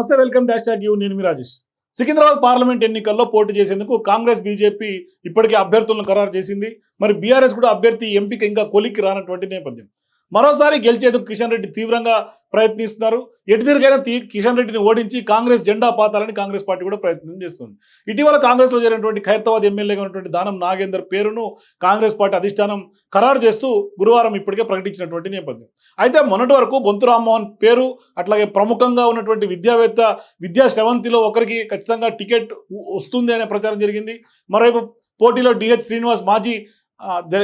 నమస్తే welcome dash tag you. నేను మీ Rajesh. Secunderabad parliament ఎన్నికల్లో పోటీ చేసేందుకు కాంగ్రెస్ బీజేపీ ఇప్పటికే అభ్యర్థులను ఖరారు చేసింది. మరి బీఆర్ఎస్ కూడా అభ్యర్థి ఎంపిక ఇంకా కొలిక్కి రానటువంటి నేపథ్యం. మరోసారి గెలిచేందుకు కిషన్ రెడ్డి తీవ్రంగా ప్రయత్నిస్తున్నారు. ఎటు తిరిగైనా కిషన్ రెడ్డిని ఓడించి కాంగ్రెస్ జెండా పాతాలని కాంగ్రెస్ పార్టీ కూడా ప్రయత్నం చేస్తుంది. ఇటీవల కాంగ్రెస్లో జరిగినటువంటి ఖైరతాబాద్ ఎమ్మెల్యేగా ఉన్నటువంటి దానం నాగేందర్ పేరును కాంగ్రెస్ పార్టీ అధిష్టానం ఖరారు చేస్తూ గురువారం ఇప్పటికే ప్రకటించినటువంటి నేపథ్యం. అయితే మొన్నటి వరకు బొంతు రామ్మోహన్ పేరు అట్లాగే ప్రముఖంగా ఉన్నటువంటి విద్యావేత్త విద్యా శ్రవంతిలో ఒకరికి ఖచ్చితంగా టికెట్ వస్తుంది అనే ప్రచారం జరిగింది. మరోవైపు పోటీలో డిహెచ్ శ్రీనివాస్ మాజీ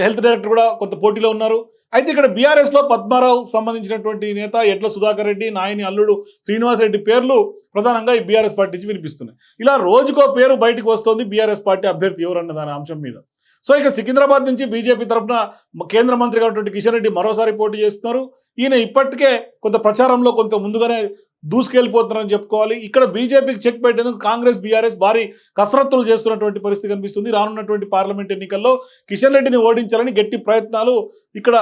హెల్త్ డైరెక్టర్ కూడా కొంత పోటీలో ఉన్నారు. అయితే ఇక్కడ బీఆర్ఎస్లో పద్మారావు సంబంధించినటువంటి నేత ఎట్ల సుధాకర్ రెడ్డి నాయని అల్లుడు శ్రీనివాస్ రెడ్డి పేర్లు ప్రధానంగా ఈ బీఆర్ఎస్ పార్టీ నుంచి వినిపిస్తున్నాయి. ఇలా రోజుకో పేరు బయటకు వస్తోంది బీఆర్ఎస్ పార్టీ అభ్యర్థి ఎవరన్న దాని అంశం మీద. సో ఇక సికింద్రాబాద్ నుంచి బీజేపీ తరఫున కేంద్ర మంత్రిగా ఉన్నటువంటి కిషన్ రెడ్డి మరోసారి పోటీ చేస్తున్నారు. ఈయన ఇప్పటికే కొంత ప్రచారంలో కొంత ముందుగానే దూసుకెళ్ళిపోతున్నారని చెప్పుకోవాలి. ఇక్కడ బీజేపీకి చెక్ పెట్టేందుకు కాంగ్రెస్ బీఆర్ఎస్ భారీ కసరత్తులు చేస్తున్నటువంటి పరిస్థితి కనిపిస్తుంది. రానున్నటువంటి పార్లమెంట్ ఎన్నికల్లో కిషన్ రెడ్డిని ఓడించాలని గట్టి ప్రయత్నాలు ఇక్కడ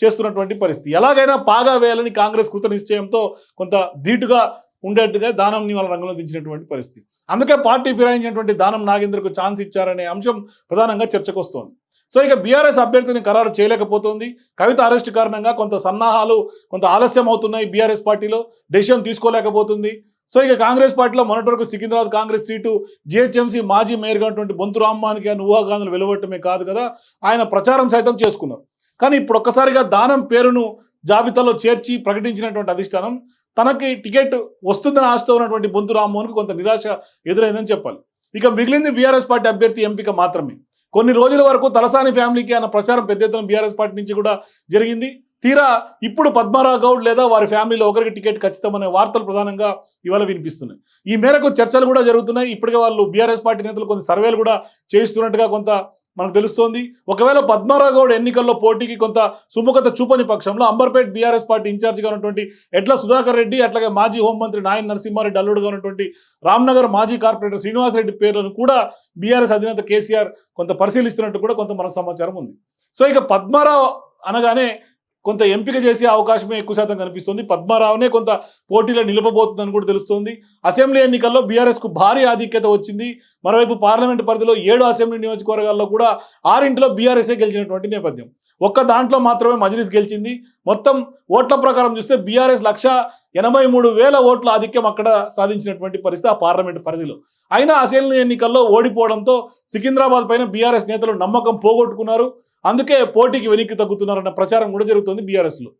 చేస్తున్నటువంటి పరిస్థితి. ఎలాగైనా పాగా వేయాలని కాంగ్రెస్ కృత నిశ్చయంతో కొంత ధీటుగా ఉండేట్టుగా దానం వాళ్ళ రంగంలో దించినటువంటి పరిస్థితి. అందుకే పార్టీ ఫిరాయించినటువంటి దానం నాగేంద్రకు ఛాన్స్ ఇచ్చారనే అంశం ప్రధానంగా చర్చకు వస్తోంది. సో ఇక బీఆర్ఎస్ అభ్యర్థిని ఖరారు చేయలేకపోతుంది. కవిత అరెస్ట్ కారణంగా కొంత సన్నాహాలు కొంత ఆలస్యం అవుతున్నాయి బీఆర్ఎస్ పార్టీలో. డెసిషన్ తీసుకోలేకపోతుంది. సో ఇక కాంగ్రెస్ పార్టీలో మొన్నటి వరకు సికింద్రాబాద్ కాంగ్రెస్ సీటు జిహెచ్ఎంసీ మాజీ మేయర్గా ఉన్నటువంటి బొంతు రామ్మానికి అని ఊహాగాంధులు వెలువట్టమే కాదు కదా ఆయన ప్రచారం సైతం చేసుకున్నారు. కానీ ఇప్పుడు ఒక్కసారిగా దానం పేరును జాబితాలో చేర్చి ప్రకటించినటువంటి అధిష్టానం తనకి టికెట్ వస్తుందని ఆశతో ఉన్నటువంటి బొంతు రామ్మోహన్కు కొంత నిరాశ ఎదురైందని చెప్పాలి. ఇక మిగిలింది బీఆర్ఎస్ పార్టీ అభ్యర్థి ఎంపిక మాత్రమే. కొన్ని రోజుల వరకు తలసాని ఫ్యామిలీకి అన్న ప్రచారం పెద్ద ఎత్తున బీఆర్ఎస్ పార్టీ నుంచి కూడా జరిగింది. తీరా ఇప్పుడు పద్మారావు గౌడ్ లేదా వారి ఫ్యామిలీలో ఒకరికి టికెట్ ఖచ్చితమనే వార్తలు ప్రధానంగా ఇవాళ వినిపిస్తున్నాయి. ఈ మేరకు చర్చలు కూడా జరుగుతున్నాయి. ఇప్పటికే వాళ్ళు బీఆర్ఎస్ పార్టీ నేతలు కొన్ని సర్వేలు కూడా చేయిస్తున్నట్టుగా కొంత మనకు తెలుస్తోంది. ఒకవేళ పద్మారావు గౌడ్ ఎన్నికల్లో పోటీకి కొంత సుముఖత చూపని పక్షంలో అంబర్పేట్ బీఆర్ఎస్ పార్టీ ఇన్ఛార్జిగా ఉన్నటువంటి ఎడ్ల సుధాకర్ రెడ్డి అట్లాగే మాజీ హోంమంత్రి నాయన్ నరసింహారెడ్డి అల్లుడుగా ఉన్నటువంటి రామ్నగర్ మాజీ కార్పొరేటర్ శ్రీనివాస్ రెడ్డి పేర్లను కూడా బీఆర్ఎస్ అధినేత కేసీఆర్ కొంత పరిశీలిస్తున్నట్టు కూడా కొంత మనకు సమాచారం ఉంది. సో ఇక పద్మారావు అనగానే కొంత ఎంపిక చేసే అవకాశమే ఎక్కువ శాతం కనిపిస్తుంది. పద్మారావునే కొంత పోటీలో నిలపబోతుందని కూడా తెలుస్తోంది. అసెంబ్లీ ఎన్నికల్లో బీఆర్ఎస్కు భారీ ఆధిక్యత వచ్చింది. మరోవైపు పార్లమెంట్ పరిధిలో ఏడు అసెంబ్లీ నియోజకవర్గాల్లో కూడా ఆరింటిలో బీఆర్ఎస్ఏ గెలిచినటువంటి నేపథ్యం. ఒక్క దాంట్లో మాత్రమే మజ్లిస్ గెలిచింది. మొత్తం ఓట్ల ప్రకారం చూస్తే బీఆర్ఎస్ లక్ష ఎనభై మూడు వేల ఓట్ల ఆధిక్యం అక్కడ సాధించినటువంటి పరిస్థితి ఆ పార్లమెంట్ పరిధిలో. అయినా అసెంబ్లీ ఎన్నికల్లో ఓడిపోవడంతో సికింద్రాబాద్ పైన బీఆర్ఎస్ నేతలు నమ్మకం పోగొట్టుకున్నారు. అందుకే పోటీకి వెనక్కి తగ్గుతున్నారన్న ప్రచారం కూడా జరుగుతుంది బీఆర్ఎస్లో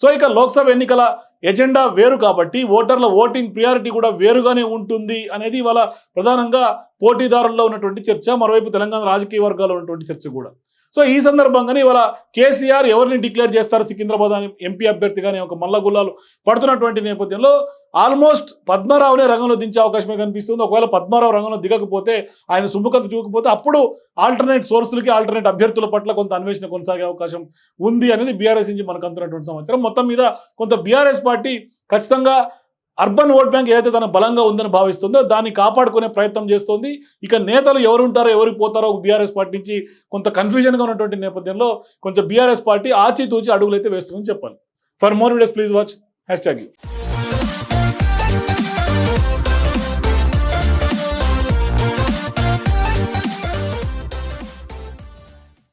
సో ఇక లోక్సభ ఎన్నికల ఎజెండా వేరు కాబట్టి ఓటర్ల ఓటింగ్ ప్రియారిటీ కూడా వేరుగానే ఉంటుంది అనేది ఇవాళ ప్రధానంగా పోటీదారుల్లో ఉన్నటువంటి చర్చ మరోవైపు తెలంగాణ రాజకీయ వర్గాల్లో ఉన్నటువంటి చర్చ కూడా. సో ఈ సందర్భంగానే ఇవాళ కేసీఆర్ ఎవరిని డిక్లేర్ చేస్తారు సికింద్రాబాద్ అని ఎంపీ అభ్యర్థిగానే ఒక మల్ల గుల్లాలు పడుతున్నటువంటి నేపథ్యంలో ఆల్మోస్ట్ పద్మారావునే రంగంలో దించే అవకాశమే కనిపిస్తుంది. ఒకవేళ పద్మారావు రంగంలో దిగకపోతే ఆయన సుముఖత చూకపోతే అప్పుడు ఆల్టర్నేట్ సోర్సులకి ఆల్టర్నేట్ అభ్యర్థుల పట్ల కొంత అన్వేషణ కొనసాగే అవకాశం ఉంది అనేది బీఆర్ఎస్ నుంచి మనకు అందుతున్నటువంటి సమాచారం. మొత్తం మీద కొంత బీఆర్ఎస్ పార్టీ ఖచ్చితంగా అర్బన్ ఓట్ బ్యాంక్ ఏదైతే తన బలంగా ఉందని భావిస్తుందో దాన్ని కాపాడుకునే ప్రయత్నం చేస్తోంది. ఇక నేతలు ఎవరు ఉంటారో ఎవరికి పోతారో బీఆర్ఎస్ పార్టీ నుంచి కొంత కన్ఫ్యూజన్గా ఉన్నటువంటి నేపథ్యంలో కొంచెం బీఆర్ఎస్ పార్టీ ఆచితూచి అడుగులైతే వేస్తుందని చెప్పాలి. For more videos please watch hashtag you